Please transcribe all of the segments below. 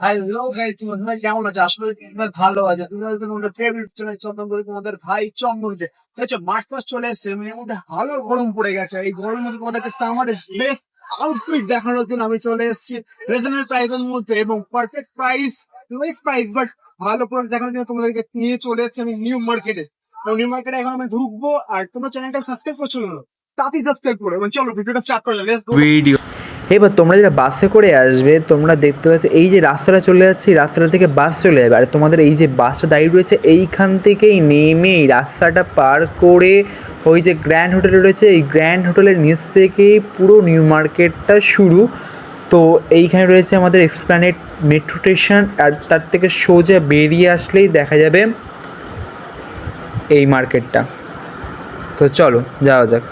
ভাই কেমন ভালো আছে। তোমাদের ফেভারিট চন্দন করে তোমাদের ভাই চন্দন দেখছ মার্চ মাস চলে এসছে মানে মধ্যে ভালো গরম পড়ে গেছে। এই গরমের মধ্যে তোমাদেরকে বেস্ট আউটফিট দেখানোর জন্য আমি চলে এসেছি। রিজনেবল প্রাইসের মধ্যে এবং perfect price lowest price but ভালো প্রোডাক্ট দেখানোর জন্য তোমাদেরকে নিয়ে চলে এসেছি আমি নিউ মার্কেটে নিউ মার্কেটে এখন আমি ঢুকবো, আর তোমরা চ্যানেলটা সাবস্ক্রাইব করছ তাতেই সাবস্ক্রাইব করো। এবং চলো ভিডিওটা স্টার্ট করে ভিডিও এবার তোমরা যেটা বাসে করে আসবে, তোমরা দেখতে পাচ্ছ এই যে রাস্তাটা চলে যাচ্ছে, এই রাস্তাটা থেকে বাস চলে যাবে। আর তোমাদের এই যে বাসটা দাঁড়িয়ে রয়েছে, এইখান থেকেই নেমে এই রাস্তাটা পার করে ওই যে গ্র্যান্ড হোটেল রয়েছে, এই গ্র্যান্ড হোটেলের নিচ থেকেই পুরো নিউ মার্কেটটা শুরু। তো এইখানে রয়েছে আমাদের এক্সপ্ল্যানেট মেট্রো স্টেশন আর তার থেকে সোজা বেরিয়ে আসলেই দেখা যাবে এই মার্কেটটা তো চলো, যাওয়া যাক।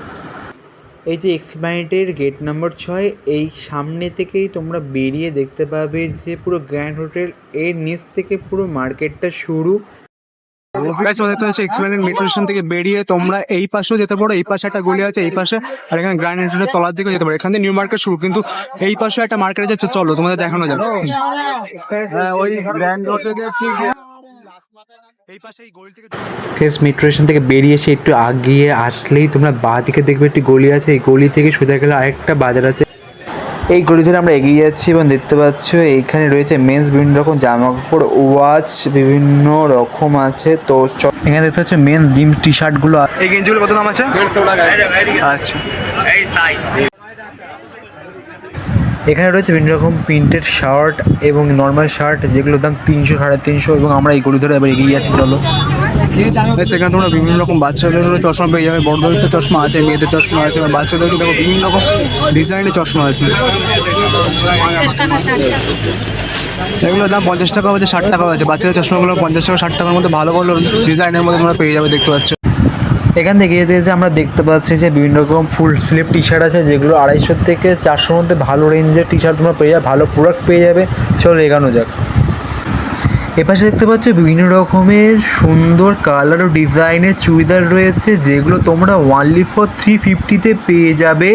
এই যে এক্সপ্ল্যানেটের গেট নাম্বার ছয় এই সামনে থেকেই তোমরা বেরিয়ে দেখতে পাবে যে পুরো গ্র্যান্ড হোটেল এর নিচ থেকে পুরো মার্কেটটা শুরু। এক্সপ্লেনেড মেট্রো স্টেশন থেকে বেরিয়ে তোমরা এই পাশেও যেতে পারো এই পাশে একটা গলি আছে এই পাশে আর এখানে গ্র্যান্ড এন্ট্রির তলার দিকে যেতে পারো। এখান থেকে নিউ মার্কেট শুরু কিন্তু এই পাশে একটা মার্কেট আছে চলো তোমাদের দেখানো যাবে হ্যাঁ ওই গ্র্যান্ড রোডে এই পাশে এই গলি থেকে ফেস মেট্রো স্টেশন থেকে বেরিয়ে এসে একটু আগিয়ে আসলেই তোমরা বাঁ দিকে দেখবে একটি গলি আছে। এই গলি থেকে সোজা গেলে আরেকটা বাজার আছে। এই গলি ধরে আমরা এগিয়ে যাচ্ছি এবং দেখতে পাচ্ছ এইখানে রয়েছে মেন্স বিভিন্ন রকম জামা কাপড় ওয়াচ বিভিন্ন রকম আছে। তো এখানে দেখতে পাচ্ছ মেন্স জিম টি শার্টগুলো এই গেঞ্জিগুলো কত দাম আছে? আচ্ছা। এখানে রয়েছে বিভিন্ন রকম প্রিন্টেড শার্ট এবং নর্মাল শার্ট, যেগুলোর দাম তিনশো, সাড়ে তিনশো এবং আমরা এই গলি ধরে এবার এগিয়ে যাচ্ছি চলো। এখানে তোমরা বিভিন্ন রকম বাচ্চাদেরও চশমা পেয়ে যাবে বড়দের চশমা আছে, মেয়েদের চশমা আছে এবং বাচ্চাদেরকে দেখো বিভিন্ন রকম ডিজাইনের চশমা আছে। এগুলোর দাম পঞ্চাশ টাকা হচ্ছে ষাট টাকা আছে বাচ্চাদের চশমাগুলো পঞ্চাশ টাকা, ষাট টাকার মধ্যে ভালো ভালো ডিজাইনের মধ্যে তোমরা পেয়ে যাবে, দেখতে পাচ্ছ। এখান থেকে যেতে যেতে আমরা দেখতে পাচ্ছি যে বিভিন্ন রকম ফুল স্লিভ টি শার্ট আছে, যেগুলো আড়াইশো থেকে চারশোর মধ্যে ভালো রেঞ্জের টি শার্ট তোমরা পেয়ে যাবে, ভালো প্রোডাক্ট পেয়ে যাবে। চলো এগানো যাক। এপাশে দেখতে পাচ্ছ বিভিন্ন রকমের সুন্দর কালার ও ডিজাইনের চুড়িদার রয়েছে, যেগুলো তোমরা ওয়ানলি ফর থ্রি ফিফটিতে পেয়ে যাবে।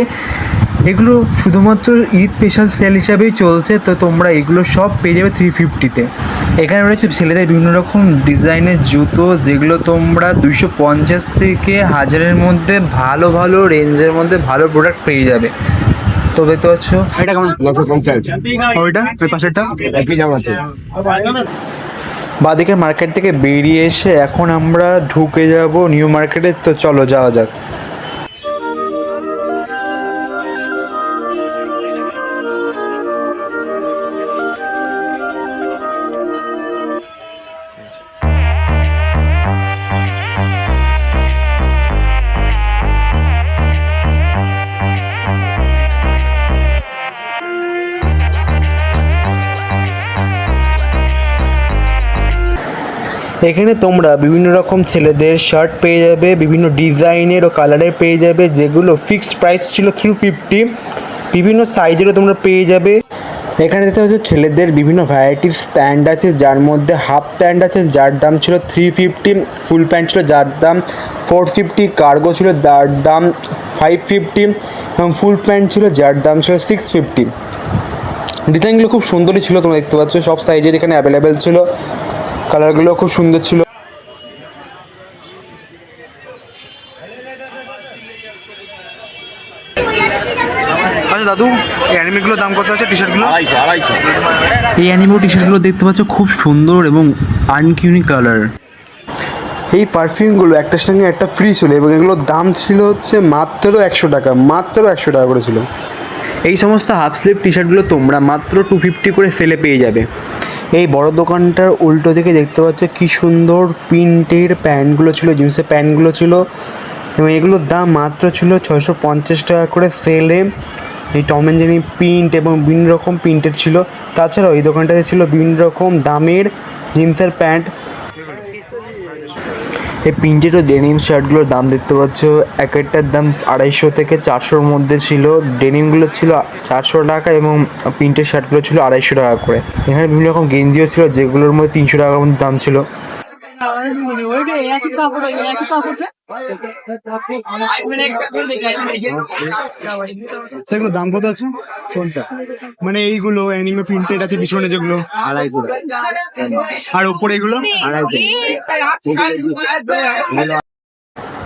এগুলো শুধুমাত্র ঈদ স্পেশাল সেল হিসাবেই চলছে তো তোমরা এগুলো সব পেয়ে যাবে থ্রি ফিফটিতে এখানে রয়েছে ছেলেদের বিভিন্ন রকম ডিজাইনের জুতো যেগুলো তোমরা দুইশো পঞ্চাশ থেকে হাজারের মধ্যে ভালো ভালো রেঞ্জের মধ্যে ভালো প্রোডাক্ট পেয়ে যাবে। তবে তো দেখতে পাচ্ছ? এটা কেমন? ওইটা? ওই পাশেরটা? একই জামা আছে। বাদিকের মার্কেট থেকে বেরিয়ে এসে এখন আমরা ঢুকে যাব নিউ মার্কেটে তো চলো যাওয়া যাক। এখানে তোমরা বিভিন্ন রকম ছেলেদের শার্ট পেয়ে যাবে, বিভিন্ন ডিজাইনের ও কালারের পেয়ে যাবে, যেগুলো ফিক্সড প্রাইস ছিল থ্রি ফিফটি বিভিন্ন সাইজেরও তোমরা পেয়ে যাবে। এখানে দেখতে পাচ্ছ ছেলেদের বিভিন্ন ভ্যারাইটিস প্যান্ট আছে, যার মধ্যে হাফ প্যান্ট আছে, যার দাম ছিল থ্রি ফিফটি ফুল প্যান্ট ছিল, যার দাম ফোর ফিফটি কার্গো ছিল, যার দাম ফাইভ ফিফটি এবং ফুল প্যান্ট ছিল, যার দাম ছিল সিক্স ফিফটি ডিজাইনগুলো খুব সুন্দরই ছিল, তোমরা দেখতে পাচ্ছ, সব সাইজের এখানে অ্যাভেলেবেল ছিল। কালারগুলো খুব সুন্দর ছিল। আচ্ছা দাদু এই অ্যানিমেগুলোর দাম কত আছে? টি শার্টগুলো আড়াইশো এই অ্যানিমো টি শার্টগুলো দেখতে পাচ্ছ খুব সুন্দর এবং আনকিউনিক কালার এই পারফিউমগুলো একটার সঙ্গে একটা ফ্রি ছিল এবং এগুলোর দাম ছিল হচ্ছে মাত্র একশো টাকা মাত্র একশো টাকা করে ছিল। এই সমস্ত হাফ স্লিভ টি শার্টগুলো তোমরা মাত্র টু ফিফটি করে সেলে পেয়ে যাবে। এই বড় দোকানটার উল্টো দিকে দেখতে পাচ্ছ কি সুন্দর প্রিন্টের প্যান্টগুলো ছিল, জিন্সের প্যান্টগুলো ছিল এবং এগুলোর দাম মাত্র ছিল ছয়শো পঞ্চাশ টাকা করে সেলে এই টম অ্যান্ড জেরি প্রিন্ট এবং বিভিন্ন রকম প্রিন্টের ছিল। তাছাড়াও এই দোকানটাতে ছিল বিভিন্ন রকম দামের জিন্সের প্যান্ট। এই প্রিন্টেড ও ডেনিম শার্টগুলোর দাম দেখতে পাচ্ছ। এক একটার দাম আড়াইশো থেকে চারশোর মধ্যে ছিল। ডেনিমগুলো ছিল চারশো টাকা এবং প্রিন্টের শার্টগুলো ছিল আড়াইশো টাকা করে। এখানে বিভিন্ন রকম গেঞ্জিও ছিল, যেগুলোর মধ্যে তিনশো টাকার মধ্যে দাম ছিল। সেগুলো দাম কত আছে? কোনটা মানে এইগুলো অ্যানিমে প্রিন্টেড আছে পিছনে যেগুলো। আড়াইশো আর উপরে এগুলো?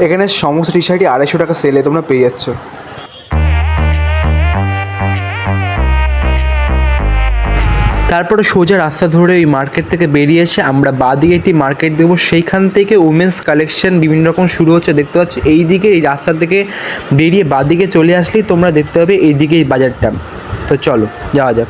এখানে সমস্ত টি শার্টই আড়াইশো টাকা সেলে তোমরা পেয়ে যাচ্ছ। তারপরে সোজা রাস্তা ধরে ওই মার্কেট থেকে বেরিয়ে এসে আমরা বাদিকে একটি মার্কেট দেবো সেইখান থেকে উমেন্স কালেকশন বিভিন্ন রকম শুরু হচ্ছে। দেখতে পাচ্ছি এই দিকে এই রাস্তা থেকে বেরিয়ে বাদিকে চলে আসলেই তোমরা দেখতে পাবে এই দিকে এই বাজারটা। তো চলো, যাওয়া যাক।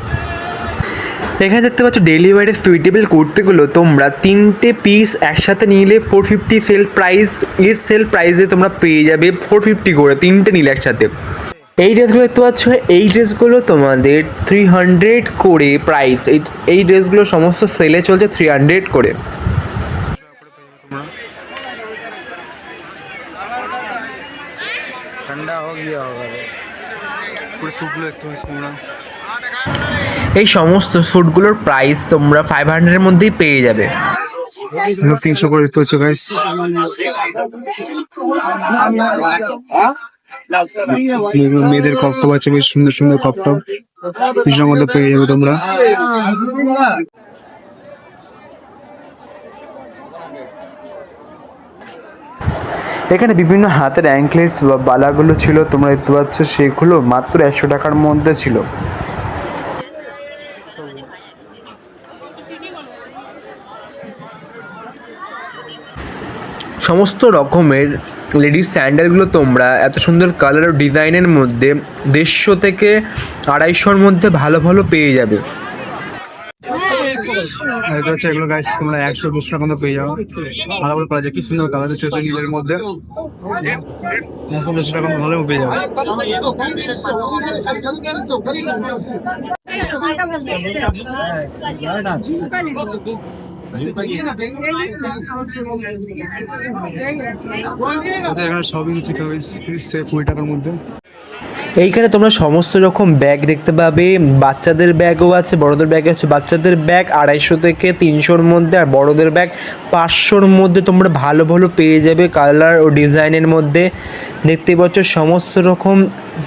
এখানে দেখতে পাচ্ছ ডেলি ওয়ারের সুইটেবল কুর্তিগুলো তোমরা তিনটে পিস একসাথে নিলে four fifty sale price is sale প্রাইসে তোমরা পেয়ে যাবে ফোর ফিফটি করে, তিনটে নিলে একসাথে। এই ড্রেসগুলো দেখতে পাচ্ছ? এই ড্রেসগুলো তোমাদের থ্রি হান্ড্রেড করে প্রাইস এই এই ড্রেসগুলো সমস্ত সেলে চলছে থ্রি হান্ড্রেড করে। এই সমস্ত স্যুটগুলোর প্রাইস তোমরা ফাইভ হান্ড্রেডের মধ্যেই পেয়ে যাবে। তিনশো করে দিতে হচ্ছে গাইস মেয়েদের কপ্টপ আছে বেশ সুন্দর সুন্দর কপ্টপ কিছুর মধ্যে পেয়ে যাবে তোমরা। এখানে বিভিন্ন হাতের অ্যাঙ্কলেটস বা বালাগুলো ছিল তোমরা দেখতে পাচ্ছ সেগুলো মাত্র একশো টাকার মধ্যে ছিল। সমস্ত রকমের লেডিস স্যান্ডেলগুলো তোমরা এত সুন্দর কালার ও ডিজাইনের মধ্যে দেড়শো থেকে আড়াইশোর মধ্যে ভালো ভালো পেয়ে যাবে। এটা হচ্ছে এগুলো গাইস তোমরা একশো দুশো টাকা মধ্যে পেয়ে যাও। ভালো করে যায় কি সুন্দর কালার হচ্ছে নীলের মধ্যে। একশো টাকা ভালো পেয়ে যাবে। এখানে সবই ঠিক হবে সেফ কুড়ি টাকার মধ্যে। এইখানে তোমরা সমস্ত রকম ব্যাগ দেখতে পাবে। বাচ্চাদের ব্যাগও আছে, বড়দের ব্যাগ আছে। বাচ্চাদের ব্যাগ আড়াইশো থেকে তিনশোর মধ্যে আর বড়দের ব্যাগ পাঁচশোর মধ্যে তোমরা ভালো ভালো পেয়ে যাবে কালার ও ডিজাইনের মধ্যে। দেখতে পাচ্ছ সমস্ত রকম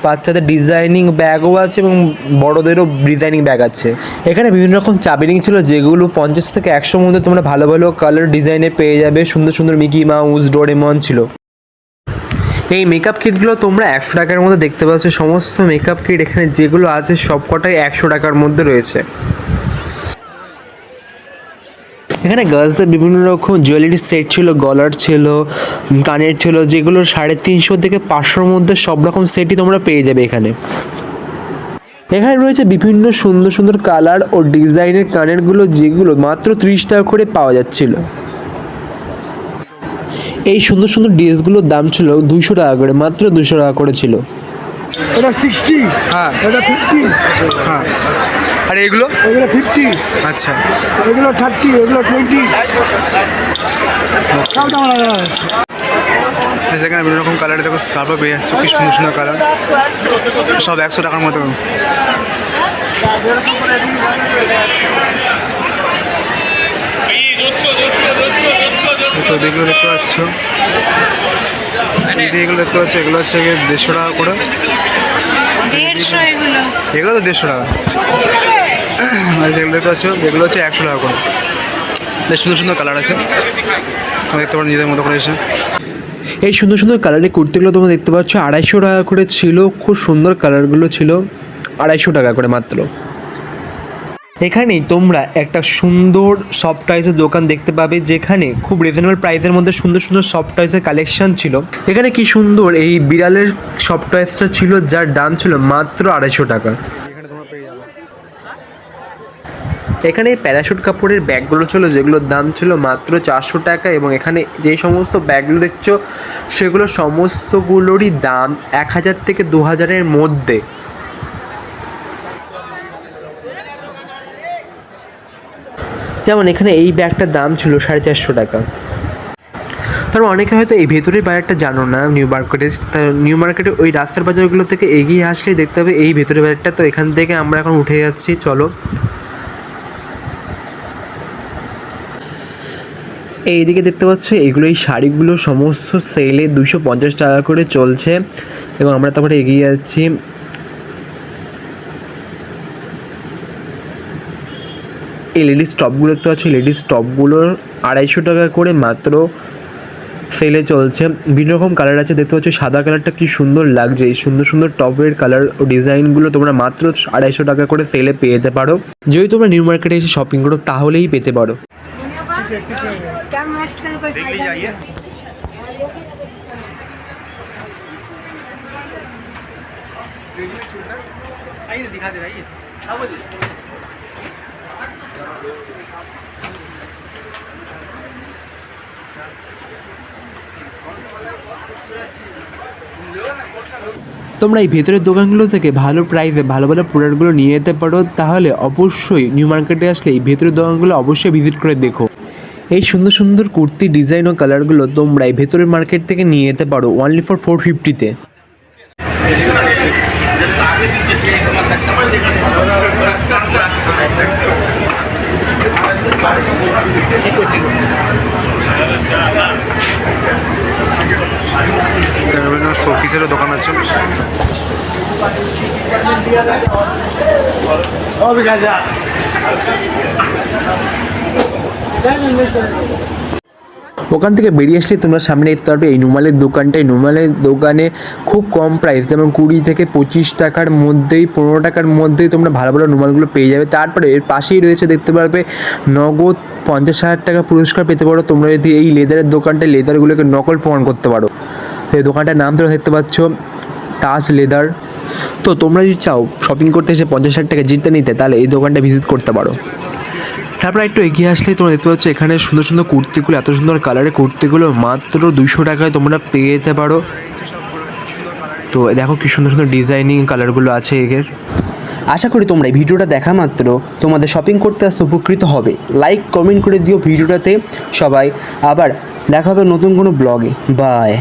বাচ্চাদের ডিজাইনিং ব্যাগও আছে এবং বড়দেরও ডিজাইনিং ব্যাগ আছে। এখানে বিভিন্ন রকম চাবিরিং ছিল যেগুলো পঞ্চাশ থেকে একশোর মধ্যে তোমরা ভালো ভালো কালার ডিজাইনে পেয়ে যাবে। সুন্দর সুন্দর মিকি মাউস, ডোরেমন ছিল। এই মেকআপ কিটগুলো তোমরা একশো টাকার মধ্যে দেখতে পাচ্ছ। সমস্ত মেকআপ কিট এখানে যেগুলো আছে, সবকটাই একশো টাকার মধ্যে রয়েছে। এখানে গার্লসদের বিভিন্ন রকম জুয়েলারি সেট ছিল, গলার ছিল, কানের ছিল, যেগুলো সাড়ে তিনশো থেকে পাঁচশোর মধ্যে সব রকম সেটই তোমরা পেয়ে যাবে এখানে। এখানে রয়েছে বিভিন্ন সুন্দর সুন্দর কালার ও ডিজাইনের কানেরগুলো, যেগুলো মাত্র ত্রিশ টাকা করে পাওয়া যাচ্ছিল। এই সুন্দর সুন্দর ড্রেসগুলোর দাম ছিল দুইশো টাকা করে মাত্র দুশো টাকা করে ছিল। এটা সিক্সটি হ্যাঁ। এটা ফিফটি হ্যাঁ। আর এগুলো? এগুলো ফিফটি আচ্ছা। এগুলো থার্টি এগুলো টোয়েন্টি সেখানে বিভিন্ন রকম কালার দেখো স্কার্পও পেয়ে যাচ্ছে কি সুন্দর সুন্দর কালার সব একশো টাকার মতো। এসব এগুলো দেখতে পাচ্ছ। এগুলো দেখতে পাচ্ছ এগুলো হচ্ছে গিয়ে দেড়শো টাকা করে। এগুলো। তো দেড়শো টাকা। আর যেগুলো দেখতে পাচ্ছ এগুলো হচ্ছে একশো টাকা করে। বেশ সুন্দর সুন্দর কালার আছে। তোমরা দেখতে পারো নিজেদের মতো করে এসে। এই সুন্দর সুন্দর কালারের কুর্তিগুলো তোমরা দেখতে পাচ্ছ আড়াইশো টাকা করে ছিল। খুব সুন্দর কালারগুলো ছিল। আড়াইশো টাকা করে মাত্র। এখানেই তোমরা একটা সুন্দর সফট টয়েসের দোকান দেখতে পাবে, যেখানে খুব রিজনেবল প্রাইসের মধ্যে সুন্দর সুন্দর সফট টয়েসের কালেকশন ছিল। এখানে কি সুন্দর এই বিড়ালের সফট টয়েসটা ছিল, যার দাম ছিল মাত্র আড়াইশো টাকা। এখানে এখানে প্যারাশুট কাপড়ের ব্যাগগুলো ছিল, যেগুলোর দাম ছিল মাত্র চারশো টাকা, এবং এখানে যে সমস্ত ব্যাগগুলো দেখছ, সেগুলো সমস্তগুলোরই দাম এক হাজার থেকে দু হাজারের মধ্যে। যেমন এখানে এই ব্যাগটার দাম ছিল সাড়ে চারশো টাকা। তারপর অনেকে হয়তো এই ভেতরের বাজারটা জানো না নিউ মার্কেটের তা নিউ মার্কেটে ওই রাস্তার বাজারগুলো থেকে এগিয়ে আসলেই দেখতে হবে এই ভেতরের বাজারটা। তো এখান থেকে আমরা এখন উঠে যাচ্ছি চলো। এইদিকে দেখতে পাচ্ছ এগুলো এই শাড়িগুলো সমস্ত সেলে দুশো পঞ্চাশ টাকা করে চলছে। এবং আমরা তারপরে এগিয়ে যাচ্ছি। এই লেডিস টপগুলো দেখতে পাচ্ছ এই লেডিস টপগুলোর আড়াইশো টাকা করে মাত্র সেলে চলছে বিভিন্ন রকম কালার আছে দেখতে পাচ্ছ সাদা কালারটা কি সুন্দর লাগছে এই সুন্দর সুন্দর টপের কালার ও ডিজাইনগুলো তোমরা মাত্র আড়াইশো টাকা করে সেলে পেয়ে যেতে পারো যদি তোমরা নিউ মার্কেটে এসে শপিং করো তাহলেই পেতে পারো क्या मस्त कर कोई फायदा नहीं है। তোমরা এই ভেতরের দোকানগুলো থেকে ভালো প্রাইসে ভালো ভালো প্রোডাক্টগুলো নিয়ে যেতে পারো, তাহলে অবশ্যই নিউ মার্কেটে আসলে এই ভেতরের দোকানগুলো অবশ্যই ভিজিট করে দেখো। এই সুন্দর সুন্দর কুর্তি ডিজাইন ও কালারগুলো তোমরা এই ভেতরের মার্কেট থেকে নিয়ে যেতে পারো অনলি ফর ফোর ফিফটিতে শোপিসেরও দোকান আছে। ওখান থেকে বেরিয়ে আসলে তোমরা সামনে দেখতে পারবে এই নুমালের দোকানটাই। নুমালের দোকানে খুব কম প্রাইস যেমন কুড়ি থেকে পঁচিশ টাকার মধ্যেই, পনেরো টাকার মধ্যেই তোমরা ভালো ভালো নুমালগুলো পেয়ে যাবে। তারপরে এর পাশেই রয়েছে, দেখতে পারবে, নগদ পঞ্চাশ হাজার টাকা পুরস্কার পেতে পারো। তোমরা যদি এই লেদারের দোকানটায় লেদারগুলোকে নকল প্রমাণ করতে পারো। এই দোকানটার নাম তোমরা দেখতে পাচ্ছ তাজ লেদার। তো তোমরা যদি চাও শপিং করতে এসে পঞ্চাশ হাজার টাকা জিততে নিতে তাহলে এই দোকানটা ভিজিট করতে পারো। তারপর একটু এগিয়ে আসলেই তোমরা দেখতে পাচ্ছ এখানে সুন্দর সুন্দর কুর্তিগুলো এত সুন্দর কালারের কুর্তিগুলো মাত্র দুশো টাকায় তোমরা পেয়ে যেতে পারো। তো দেখো কি সুন্দর সুন্দর ডিজাইনিং কালারগুলো আছে এর আশা করি তোমরা এই ভিডিওটা দেখা মাত্র তোমাদের শপিং করতে আসতে উপকৃত হবে। লাইক কমেন্ট করে দিও ভিডিওটাতে। সবাই আবার দেখা হবে নতুন কোনো ব্লগে বাই